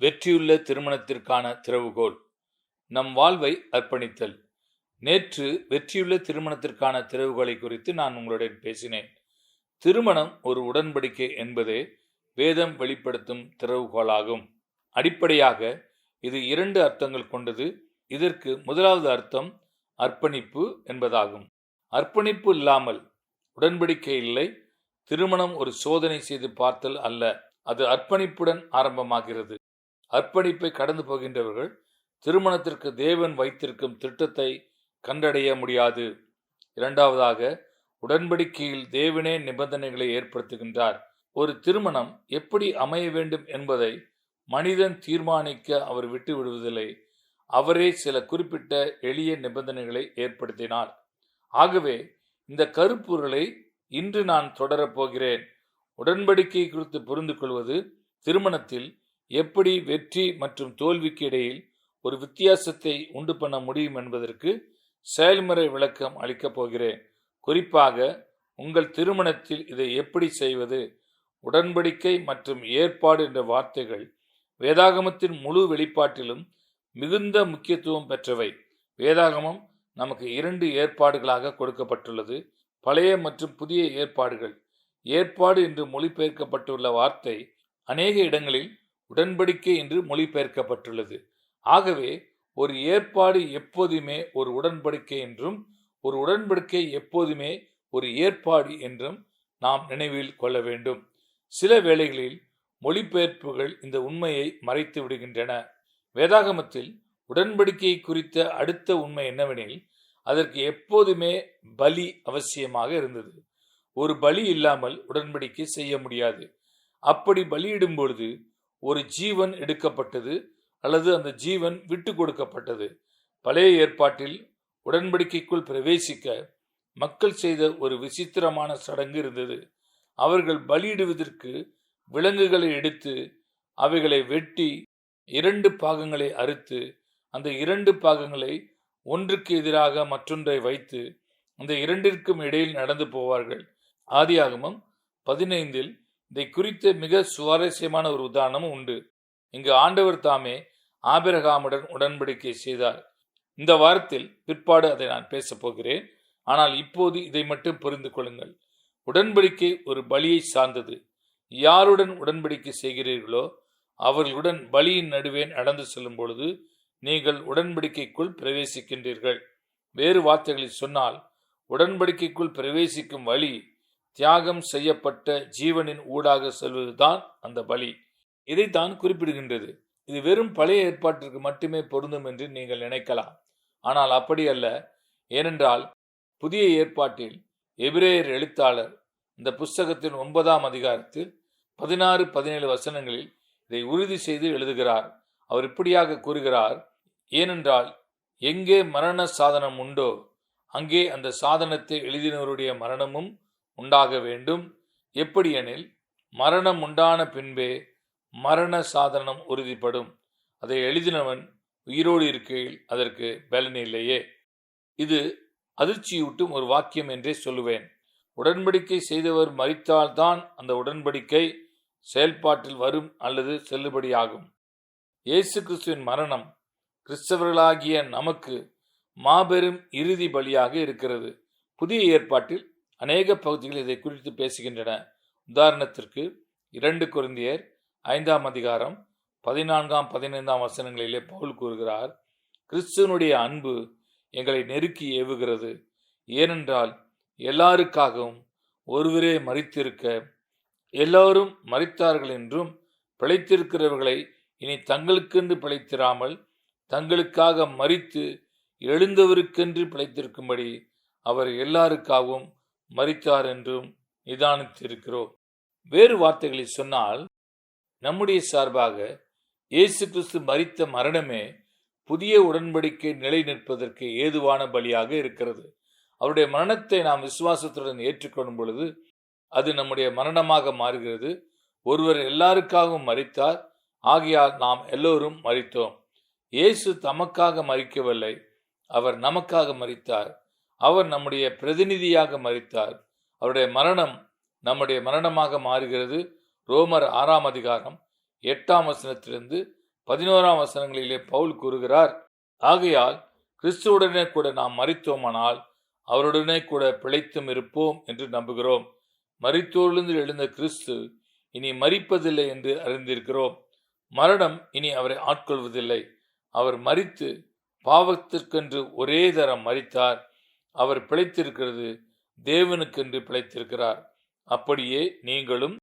வெற்றியுள்ள திருமணத்திற்கான திறவுகோல். நம் வாழ்வை அர்ப்பணித்தல். நேற்று வெற்றியுள்ள திருமணத்திற்கான திறவுகோலை குறித்து நான் உங்களுடன் பேசினேன். திருமணம் ஒரு உடன்படிக்கை என்பதே வேதம் வெளிப்படுத்தும் திறவுகோலாகும். அடிப்படையாக இது இரண்டு அர்த்தங்கள் கொண்டது. இதற்கு முதலாவது அர்த்தம் அர்ப்பணிப்பு என்பதாகும். அர்ப்பணிப்பு இல்லாமல் உடன்படிக்கை இல்லை. திருமணம் ஒரு சோதனை செய்து பார்த்தல் அல்ல. அது அர்ப்பணிப்புடன் ஆரம்பமாகிறது. அர்ப்பணிப்பை கடந்து போகின்றவர்கள் திருமணத்திற்கு தேவன் வைத்திருக்கும் திட்டத்தை கண்டடைய முடியாது. இரண்டாவதாக உடன்படிக்கையில் தேவனே நிபந்தனைகளை ஏற்படுத்துகின்றார். ஒரு திருமணம் எப்படி அமைய வேண்டும் என்பதை மனிதன் தீர்மானிக்க அவர் விட்டு விடுவதில்லை. அவரே சில குறிப்பிட்ட எளிய நிபந்தனைகளை ஏற்படுத்தினார். ஆகவே இந்த கருப்பொருளை இன்று நான் தொடரப் போகிறேன். உடன்படிக்கை குறித்து புரிந்து கொள்வது திருமணத்தில் எப்படி வெற்றி மற்றும் தோல்விக்கு இடையில் ஒரு வித்தியாசத்தை உண்டு பண்ண முடியும் என்பதற்கு செயல்முறை விளக்கம் அளிக்கப் போகிறேன். குறிப்பாக உங்கள் திருமணத்தில் இதை எப்படி செய்வது உடன்படிக்கை மற்றும் ஏற்பாடு என்ற வார்த்தைகள் வேதாகமத்தின் முழு வெளிப்பாட்டிலும் மிகுந்த முக்கியத்துவம் பெற்றவை. வேதாகமம் நமக்கு இரண்டு ஏற்பாடுகளாக கொடுக்கப்பட்டுள்ளது. பழைய மற்றும் புதிய ஏற்பாடுகள். ஏற்பாடு என்று மொழிபெயர்க்கப்பட்டுள்ள வார்த்தை அநேக இடங்களில் உடன்படிக்கை என்று மொழிபெயர்க்கப்பட்டுள்ளது. ஆகவே ஒரு ஏற்பாடு எப்போதுமே ஒரு உடன்படிக்கை என்றும் ஒரு உடன்படிக்கை எப்போதுமே ஒரு ஏற்பாடு என்றும் நாம் நினைவில் கொள்ள வேண்டும். சில வேளைகளில் மொழிபெயர்ப்புகள் இந்த உண்மையை மறைத்து விடுகின்றன. வேதாகமத்தில் உடன்படிக்கை குறித்த அடுத்த உண்மை என்னவெனில் அதற்கு எப்போதுமே பலி அவசியமாக இருந்தது. ஒரு பலி இல்லாமல் உடன்படிக்கை செய்ய முடியாது. அப்படி பலியிடும் பொழுது ஒரு ஜீவன் எடுக்கப்பட்டது அல்லது அந்த ஜீவன் விட்டு கொடுக்கப்பட்டது. பழைய ஏற்பாட்டில் உடன்படிக்கைக்குள் பிரவேசிக்க மக்கள் செய்த ஒரு விசித்திரமான சடங்கு இருந்தது. அவர்கள் பலியிடுவதற்கு விலங்குகளை எடுத்து அவைகளை வெட்டி இரண்டு பாகங்களை அறுத்து அந்த இரண்டு பாகங்களை ஒன்றுக்கு எதிராக மற்றொன்றை வைத்து அந்த இரண்டிற்கும் இடையில் நடந்து போவார்கள். ஆதியாகமம் பதினைந்தில் இதை குறித்த மிக சுவாரஸ்யமான ஒரு உதாரணமும் உண்டு. இங்கு ஆண்டவர் தாமே ஆபிரகாமுடன் உடன்படிக்கை செய்தார். இந்த வாரத்தில் பிற்பாடு அதை நான் பேசப் போகிறேன். ஆனால் இப்போது இதை மட்டும் புரிந்து கொள்ளுங்கள். உடன்படிக்கை ஒரு பலியை சார்ந்தது. யாருடன் உடன்படிக்கை செய்கிறீர்களோ அவர்களுடன் பலியின் நடுவே நடந்து செல்லும் பொழுது நீங்கள் உடன்படிக்கைக்குள் பிரவேசிக்கின்றீர்கள். வேறு வார்த்தைகளில் சொன்னால் உடன்படிக்கைக்குள் பிரவேசிக்கும் வழி தியாகம் செய்யப்பட்ட ஜீவனின் ஊடாக செல்வதுதான் அந்த பலி. இதைத்தான் குறிப்பிடுகின்றது. இது வெறும் பழைய ஏற்பாட்டிற்கு மட்டுமே பொருந்தும் என்று நீங்கள் நினைக்கலாம். ஆனால் அப்படி அல்ல. ஏனென்றால் புதிய ஏற்பாட்டில் எபிரேயர் எழுத்தாளர் இந்த புஸ்தகத்தின் ஒன்பதாம் அதிகாரத்தில் பதினாறு பதினேழு வசனங்களில் இதை உறுதி செய்து எழுதுகிறார். அவர் இப்படியாக கூறுகிறார் ஏனென்றால் எங்கே மரண சாதனம் உண்டோ அங்கே அந்த சாதனத்தை எழுதினவருடைய மரணமும் உண்டாக வேண்டும். எப்படியெனில் மரணம் உண்டான பின்பே மரண சாதனம் உறுதிப்படும். அதை எழுதினவன் உயிரோடு இருக்கையில் அதற்கு பலன் இல்லையே. இது அதிர்ச்சியூட்டும் ஒரு வாக்கியம் என்றே சொல்லுவேன். உடன்படிக்கை செய்தவர் மறித்தால்தான் அந்த உடன்படிக்கை செயல்பாட்டில் வரும் அல்லது செல்லுபடியாகும். இயேசு கிறிஸ்துவின் மரணம் கிறிஸ்தவர்களாகிய நமக்கு மாபெரும் இறுதி பலியாக இருக்கிறது. புதிய ஏற்பாட்டில் அநேக பகுதிகள் இதை குறித்து பேசுகின்றன. உதாரணத்திற்கு இரண்டு குருந்தியர் ஐந்தாம் அதிகாரம் பதினான்காம் பதினைந்தாம் வசனங்களிலே பவுல் கூறுகிறார் கிறிஸ்துவனுடைய அன்பு எங்களை நெருக்கி ஏவுகிறது. ஏனென்றால் எல்லாருக்காகவும் ஒருவரே மறித்திருக்க எல்லோரும் மறித்தார்கள் என்றும் பிழைத்திருக்கிறவர்களை இனி தங்களுக்கென்று பிழைத்திராமல் தங்களுக்காக மறித்து எழுந்தவருக்கென்று பிழைத்திருக்கும்படி அவர் எல்லாருக்காகவும் மறித்தார் என்றும் நிதானித்திருக்கிறோம். வேறு வார்த்தைகளில் சொன்னால் நம்முடைய சார்பாக இயேசு கிறிஸ்து மறித்த மரணமே புதிய உடன்படிக்கை நிலை நிற்பதற்கு ஏதுவான பலியாக இருக்கிறது. அவருடைய மரணத்தை நாம் விசுவாசத்துடன் ஏற்றுக்கொள்ளும் பொழுது அது நம்முடைய மரணமாக மாறுகிறது. ஒருவர் எல்லாருக்காகவும் மறித்தார் ஆகையால் நாம் எல்லோரும் மறித்தோம் இயேசு தமக்காக மறிக்கவில்லை அவர் நமக்காக மறித்தார் அவர் நம்முடைய பிரதிநிதியாக மறித்தார். அவருடைய மரணம் நம்முடைய மரணமாக மாறுகிறது. ரோமர் ஆறாம் அதிகாரம் எட்டாம் வசனத்திலிருந்து பதினோராம் வசனங்களிலே பவுல் கூறுகிறார் ஆகையால் கிறிஸ்துவுடனே கூட நாம் மறித்தோமானால் அவருடனே கூட பிழைத்தும் இருப்போம் என்று நம்புகிறோம். மரித்தோரிலிருந்து எழுந்த கிறிஸ்து இனி மறிப்பதில்லை என்று அறிந்திருக்கிறோம். மரணம் இனி அவரை ஆட்கொள்வதில்லை. அவர் மறித்து பாவத்திற்கென்று ஒரே தரம் மறித்தார் அவர் பிழைத்திருக்கிறது தேவனுக்கென்று பிழைத்திருக்கிறார். அப்படியே நீங்களும்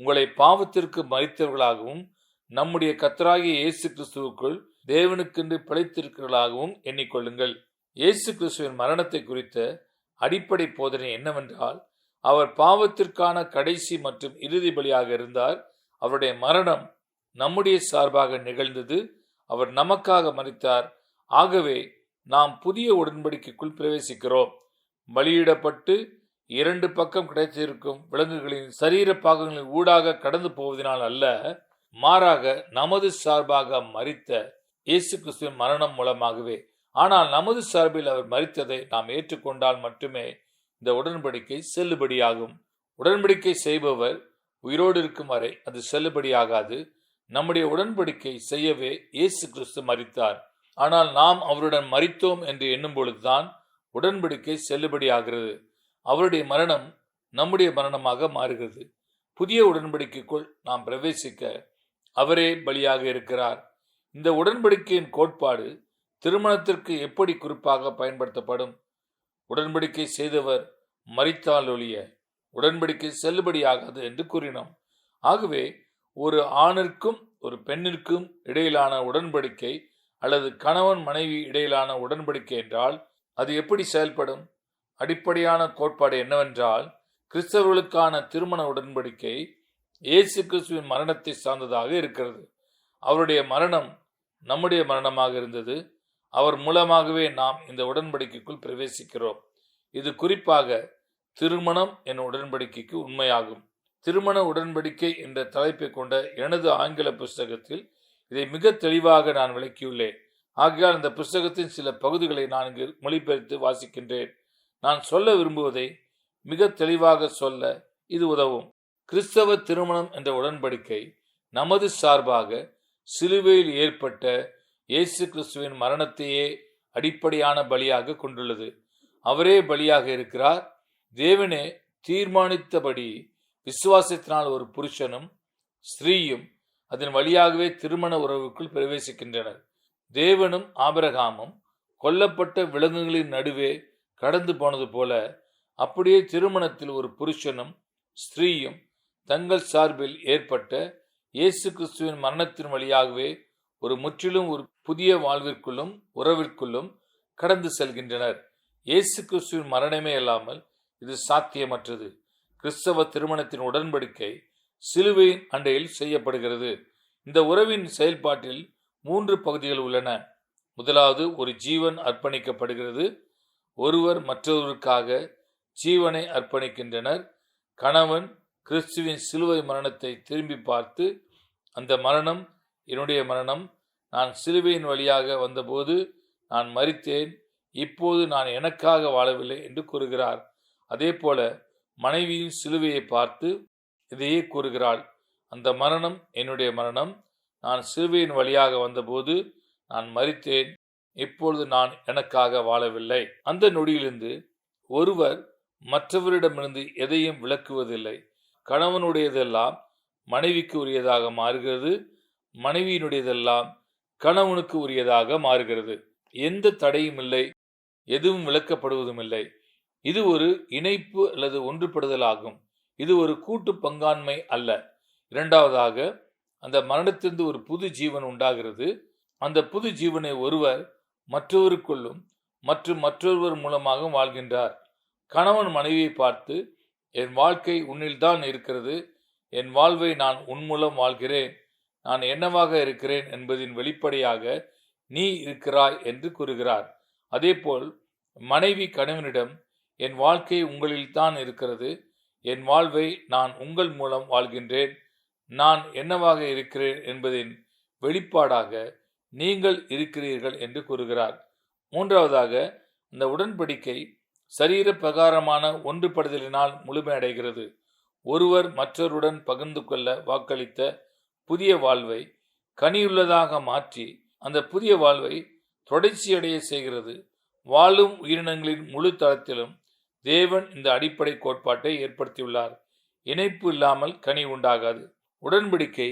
உங்களை பாவத்திற்கு மறித்தவர்களாகவும் நம்முடைய கத்தராகிய இயேசு கிறிஸ்துவுக்குள் தேவனுக்கென்று பிழைத்திருக்கிறவர்களாகவும் எண்ணிக்கொள்ளுங்கள். இயேசு கிறிஸ்துவின் மரணத்தை குறித்த அடிப்படை போதனை என்னவென்றால் அவர் பாவத்திற்கான கடைசி மற்றும் இறுதி பலியாக இருந்தார். அவருடைய மரணம் நம்முடைய சார்பாக நிகழ்ந்தது. அவர் நமக்காக மறித்தார் ஆகவே நாம் புதிய உடன்படிக்கைக்குள் பிரவேசிக்கிறோம். பலியிடப்பட்டு இரண்டு பக்கம் கிடைத்திருக்கும் விலங்குகளின் சரீர பாகங்களின் ஊடாக கடந்து போவதனால் அல்ல மாறாக நமது சார்பாக மறித்த இயேசு கிறிஸ்துவின் மரணம் மூலமாகவே. ஆனால் நமது சார்பில் அவர் மறித்ததை நாம் ஏற்றுக்கொண்டால் மட்டுமே இந்த உடன்படிக்கை செல்லுபடியாகும். உடன்படிக்கை செய்பவர் உயிரோடு இருக்கும் வரை அது செல்லுபடியாகாது. நம்முடைய உடன்படிக்கை செய்யவே இயேசு கிறிஸ்து மறித்தார் ஆனால் நாம் அவருடன் மறித்தோம் என்று எண்ணும் பொழுதுதான் உடன்படிக்கை செல்லுபடியாகிறது. அவருடைய மரணம் நம்முடைய மரணமாக மாறுகிறது. புதிய உடன்படிக்கைக்குள் நாம் பிரவேசிக்க அவரே பலியாக இருக்கிறார். இந்த உடன்படிக்கையின் கோட்பாடு திருமணத்திற்கு எப்படி குறிப்பாக பயன்படுத்தப்படும்? உடன்படிக்கை செய்தவர் மறித்தால் ஒழிய உடன்படிக்கை செல்லுபடியாகாது என்று கூறினோம். ஆகவே ஒரு ஆணிற்கும் ஒரு பெண்ணிற்கும் இடையிலான உடன்படிக்கை அல்லது கணவன் மனைவி இடையிலான உடன்படிக்கை என்றால் அது எப்படி செயல்படும்? அடிப்படையான கோட்பாடு என்னவென்றால் கிறிஸ்தவர்களுக்கான திருமண உடன்படிக்கை இயேசு கிறிஸ்துவின் மரணத்தை சார்ந்ததாக இருக்கிறது. அவருடைய மரணம் நம்முடைய மரணமாக இருந்தது. அவர் மூலமாகவே நாம் இந்த உடன்படிக்கைக்குள் பிரவேசிக்கிறோம். இது குறிப்பாக திருமணம் என் உடன்படிக்கைக்கு உண்மையாகும். திருமண உடன்படிக்கை என்ற தலைப்பை கொண்ட எனது ஆங்கில புஸ்தகத்தில் இதை மிக தெளிவாக நான் விளக்கியுள்ளேன். ஆகையால் இந்த புஸ்தகத்தின் சில பகுதிகளை நான் இங்கு மொழிபெயர்த்து வாசிக்கின்றேன். நான் சொல்ல விரும்புவதை மிக தெளிவாக சொல்ல இது உதவும். கிறிஸ்தவ திருமணம் என்ற உடன்படிக்கை நமது சார்பாக சிலுவையில் ஏற்பட்ட இயேசு கிறிஸ்துவின் மரணத்தையே அடிப்படையான பலியாக கொண்டுள்ளது. அவரே பலியாக இருக்கிறார். தேவனே தீர்மானித்தபடி விசுவாசத்தினால் ஒரு புருஷனும் ஸ்திரீயும் அதன் வழியாகவே திருமண உறவுக்குள் பிரவேசிக்கின்றனர். தேவனும் ஆபரகாமும் கொல்லப்பட்ட விலங்குகளின் நடுவே கடந்து போனது போல அப்படியே திருமணத்தில் ஒரு புருஷனும் ஸ்திரீயும் தங்கள் சார்பில் ஏற்பட்ட இயேசு கிறிஸ்துவின் மரணத்தின் வழியாகவே ஒரு முற்றிலும் ஒரு புதிய வாழ்விற்குள்ளும் உறவிற்குள்ளும் கடந்து செல்கின்றனர். இயேசு கிறிஸ்துவின் மரணமே அல்லாமல் இது சாத்தியமற்றது. கிறிஸ்தவ திருமணத்தின் உடன்படிக்கை சிலுவையின் அண்டையில் செய்யப்படுகிறது. இந்த உறவின் செயல்பாட்டில் மூன்று பகுதிகள் உள்ளன. முதலாவது ஒரு ஜீவன் அர்ப்பணிக்கப்படுகிறது. ஒருவர் மற்றொருவருக்காக ஜீவனை அர்ப்பணிக்கின்றனர். கணவன் கிறிஸ்துவின் சிலுவை மரணத்தை திரும்பி பார்த்து அந்த மரணம் என்னுடைய மரணம். நான் சிலுவையின் வழியாக வந்தபோது நான் மறித்தேன் இப்போது நான் எனக்காக வாழவில்லை என்று கூறுகிறார். அதே போல மனைவியின் சிலுவையை பார்த்து இதையே கூறுகிறாள் அந்த மரணம் என்னுடைய மரணம். நான் சிறுவையின் வழியாக வந்தபோது நான் மறித்தேன் இப்பொழுது நான் எனக்காக வாழவில்லை. அந்த நொடியிலிருந்து ஒருவர் மற்றவரிடமிருந்து எதையும் விளக்குவதில்லை. கணவனுடையதெல்லாம் மனைவிக்கு உரியதாக மாறுகிறது. மனைவியினுடையதெல்லாம் கணவனுக்கு உரியதாக மாறுகிறது. எந்த தடையும் இல்லை. எதுவும் விளக்கப்படுவதும் இல்லை. இது ஒரு இணைப்பு அல்லது ஒன்றுபடுதல் ஆகும் இது ஒரு கூட்டு பங்காண்மை அல்ல. இரண்டாவதாக அந்த மரணத்திலிருந்து ஒரு புது ஜீவன் உண்டாகிறது. அந்த புது ஜீவனை ஒருவர் மற்றவருக்குள்ளும் மற்றும் மற்றொருவர் மூலமாக வாழ்கின்றார். கணவன் மனைவியை பார்த்து என் வாழ்க்கை உன்னில்தான் இருக்கிறது. என் வாழ்வை நான் உன் மூலம் வாழ்கிறேன். நான் என்னவாக இருக்கிறேன் என்பதின் வெளிப்படையாக நீ இருக்கிறாய் என்று கூறுகிறார். அதேபோல் மனைவி கணவனிடம் என் வாழ்க்கை உங்களில்தான் இருக்கிறது. என் வாழ்வை நான் உங்கள் மூலம் வாழ்கின்றேன். நான் என்னவாக இருக்கிறேன் என்பதின் வெளிப்பாடாக நீங்கள் இருக்கிறீர்கள் என்று கூறுகிறார். மூன்றாவதாக இந்த உடன்படிக்கை சரீர பிரகாரமான ஒன்றுபடுதலினால் முழுமையடைகிறது. ஒருவர் மற்றவருடன் பகிர்ந்து கொள்ள வாக்களித்த புதிய வாழ்வை கனியுள்ளதாக மாற்றி அந்த புதிய வாழ்வை தொடர்ச்சியடைய செய்கிறது. வாழும் உயிரினங்களின் முழு தளத்திலும் தேவன் இந்த அடிப்படை கோட்பாட்டை ஏற்படுத்தியுள்ளார். இணைப்பு இல்லாமல் கனி உண்டாகாது. உடன்படிக்கை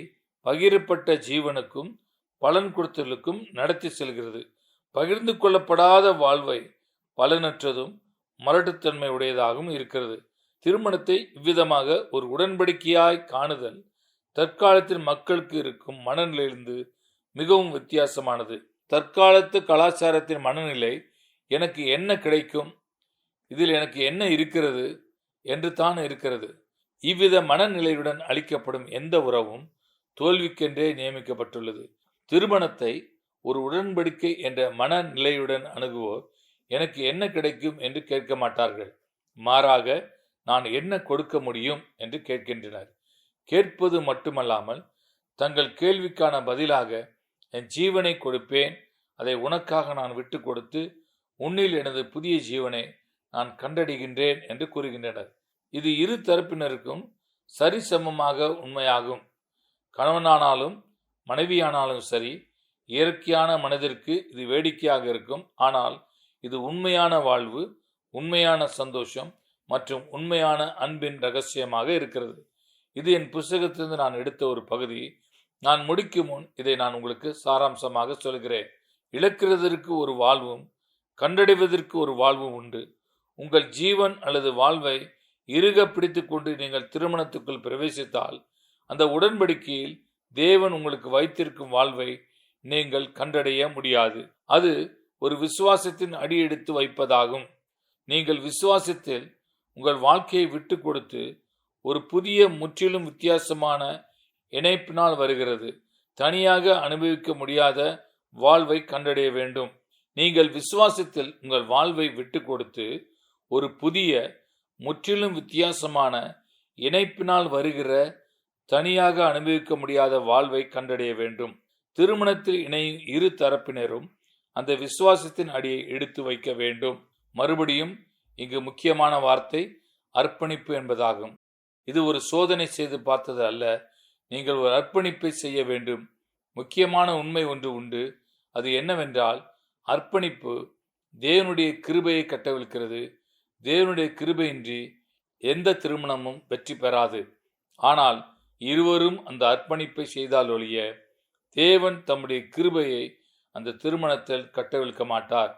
பகிரப்பட்ட ஜீவனுக்கும் பலன் கொடுத்தலுக்கும் நடத்தி செல்கிறது. பகிர்ந்து கொள்ளப்படாத வாழ்வை பலனற்றதும் மலட்டுத்தன்மை உடையதாகவும் இருக்கிறது. திருமணத்தை இவ்விதமாக ஒரு உடன்படிக்கையாய் காணுதல் தற்காலத்தில் மக்களுக்கு இருக்கும் மனநிலையிலிருந்து மிகவும் வித்தியாசமானது. தற்காலத்து கலாச்சாரத்தின் மனநிலை எனக்கு என்ன கிடைக்கும்? இதில் எனக்கு என்ன இருக்கிறது என்று தான் இருக்கிறது. இவ்வித மனநிலையுடன் அளிக்கப்படும் எந்த உறவும் தோல்விக்கென்றே நியமிக்கப்பட்டுள்ளது. திருமணத்தை ஒரு உடன்படிக்கை என்ற மனநிலையுடன் அணுகுவோர் எனக்கு என்ன கிடைக்கும் என்று கேட்க மாட்டார்கள். மாறாக நான் என்ன கொடுக்க முடியும் என்று கேட்கின்றனர். கேட்பது மட்டுமல்லாமல் தங்கள் கேள்விக்கான பதிலாக என் ஜீவனை கொடுப்பேன் அதை உனக்காக நான் விட்டு கொடுத்து உன்னில் எனது புதிய ஜீவனை நான் கண்டடைகின்றேன் என்று கூறுகின்றனர். இது இரு தரப்பினருக்கும் சரிசமமாக உண்மையாகும். கணவனானாலும் மனைவியானாலும் சரி இயற்கையான மனதிற்கு இது வேடிக்கையாக இருக்கும். ஆனால் இது உண்மையான வாழ்வு உண்மையான சந்தோஷம் மற்றும் உண்மையான அன்பின் ரகசியமாக இருக்கிறது. இது என் புஸ்தகத்திலிருந்து நான் எடுத்த ஒரு பகுதி. நான் முடிக்கும் முன் இதை நான் உங்களுக்கு சாராம்சமாக சொல்கிறேன். இழக்கிறதற்கு ஒரு வாழ்வும் கண்டடைவதற்கு ஒரு வாழ்வும் உண்டு. உங்கள் ஜீவன் அல்லது வாழ்வை இறுக பிடித்து கொண்டு நீங்கள் திருமணத்துக்குள் பிரவேசித்தால் அந்த உடன்படிக்கையில் தேவன் உங்களுக்கு வைத்திருக்கும் வாழ்வை நீங்கள் கண்டடைய முடியாது. அது ஒரு விசுவாசத்தின் அடி எடுத்து வைப்பதாகும். நீங்கள் விசுவாசத்தில் உங்கள் வாழ்க்கையை விட்டு கொடுத்து ஒரு புதிய முற்றிலும் வித்தியாசமான இணைப்பினால் வருகிறது. தனியாக அனுபவிக்க முடியாத வாழ்வை கண்டடைய வேண்டும். நீங்கள் விசுவாசத்தில் உங்கள் வாழ்வை விட்டு கொடுத்து ஒரு புதிய முற்றிலும் வித்தியாசமான இணைப்பினால் வருகிற தனியாக அனுபவிக்க முடியாத வாழ்வை கண்டடைய வேண்டும். திருமணத்தில் இணையும் இரு தரப்பினரும் அந்த விசுவாசத்தின் அடியை எடுத்து வைக்க வேண்டும். மறுபடியும் இங்கு முக்கியமான வார்த்தை அர்ப்பணிப்பு என்பதாகும். இது ஒரு சோதனை செய்து பார்த்தது அல்ல. நீங்கள் ஒரு அர்ப்பணிப்பை செய்ய வேண்டும். முக்கியமான உண்மை ஒன்று உண்டு. அது என்னவென்றால் அர்ப்பணிப்பு தேவனுடைய கிருபையை கட்டவிழ்க்கிறது. தேவனுடைய கிருபையின்றி எந்த திருமணமும் வெற்றி பெறாது. ஆனால் இருவரும் அந்த அர்ப்பணிப்பை செய்தால் ஒழிய தேவன் தம்முடைய கிருபையை அந்த திருமணத்தில் கட்டவிழ்க்க மாட்டார்.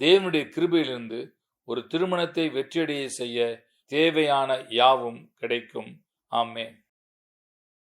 தேவனுடைய கிருபையிலிருந்து ஒரு திருமணத்தை வெற்றியடைய செய்ய தேவையான யாவும் கிடைக்கும். ஆமே